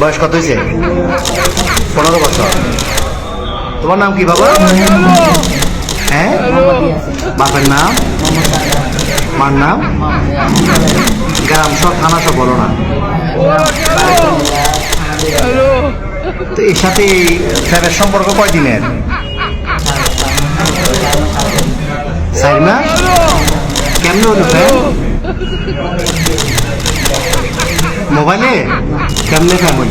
বয়স কত হয়েছে? পনেরো বছর। তোমার নাম কি বাবা? হ্যাঁ? বাপের নাম? মার নাম? গ্রাম সব, থানা সব বলো না। তো এর সাথে স্যারের সম্পর্ক কয় দিনের চার মাস কেমন হলো ফ্যান মোবাইলে কেমনে হলো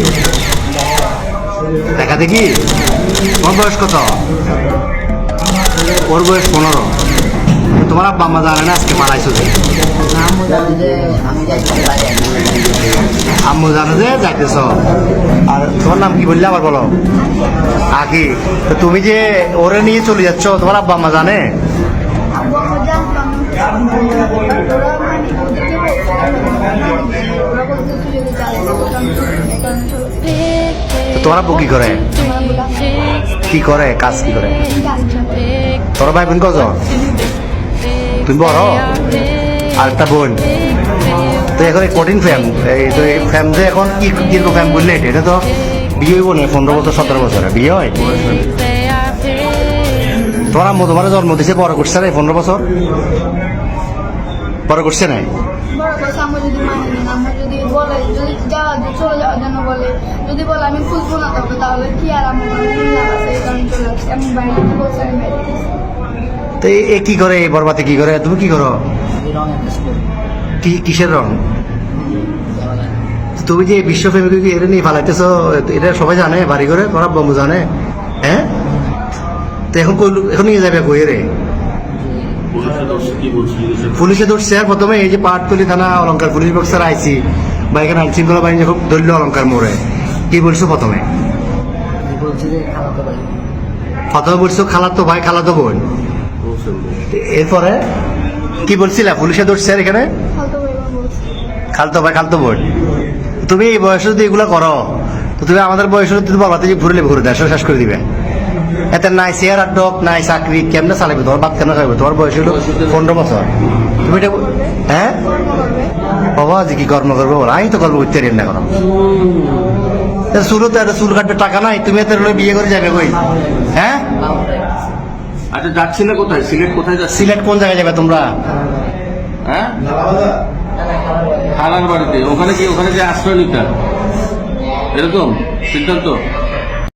দেখা দেখি তোমার বয়স কত? ওর বয়স পনেরো। তোমার আব্বা আম্মা জানে না আজকে মারাইছো যে? আম্মু জানো যে যাইতেছ। আর তোমার নাম কি বললে আবার বলো? আকি, তো তুমি যে ওরে নিয়ে চলে যাচ্ছ, তোমার আব্বা আম্মা জানে? তোমার আব্বু কি করে? কি করে? কাজ কি করে? তোর ভাই বোন কজন? তুমি বড়? আর একটা বোন? তো এখন কঠিন ফ্যাম এই তো এই ফ্যাম যে এখন কি কীরকম ফ্যাম বললে এটা? তো বিয়ে হইব না, পনেরো বছর, সতেরো বছরে। বিয়ে হয়? তোমার আম্মু তোমার জন্ম দিছে বড় করছে না পনেরো বছর? বড় করছে না বলে যদি চলে যাওয়ার জন্য বলে যদি বলে আমি খুঁজবো না তবে তাহলে কি আর আমার আছে এই কারণে চলে আসছে আমি বাইরে বলছি আমি বাইরে তো এ- কি করে এই বরবাতে কি করে? তুমি কি করো? কি কিসের রং? তুমি যে বিশ্বপ্রেমিক এটা নিয়ে ফালাইতেছ এটা সবাই জানে বাড়ি করে তোরা বম্বু জানে। হ্যাঁ? তো এখন এখন নিয়ে যাবে কই রে পুলিশে ধরছে আর প্রথমে এই যে পাটতলি থানা অলঙ্কার পুলিশ বক্সার আইসি বা এখানে আইন শৃঙ্খলা বাহিনী যখন ধরল অলঙ্কার মোড়ে কি বলছো প্রথমে? বলছি যে খালাতো ভাই। প্রথমে বলছো খালাতো ভাই খালাতো বোন। এরপরে কি বলছিলা? পুলিশে ধরছে এখানে? খালতো ভাই খালতো বোন। তুমি এই বয়সে যদি এগুলো করো তো তুমি আমাদের বয়সে যদি বাবাতে যে ঘুরলে ঘুরে দেশ শেষ করে দিবে। এতে নাই চেয়ার আর ডক নাই চাকরি কেমনে চালাবে তোমার বাদ কেন খাইবে তোমার বয়স হলো পনেরো বছর। তুমি এটা হ্যাঁ? বাবা যে কি কর্ম করব বলো? আমি তো কর্ম করতে না করো চুলও তো একটা চুল কাটবে টাকা নাই তুমি এত বিয়ে করে যাবে কই? হ্যাঁ? আচ্ছা যাচ্ছি না কোথায়? সিলেট কোথায় যাচ্ছি সিলেট কোন জায়গায় যাবে তোমরা? হ্যাঁ? খালার বাড়িতে। ওখানে কি ওখানে যে আশ্রয় নিতে এরকম? সিদ্ধান্ত?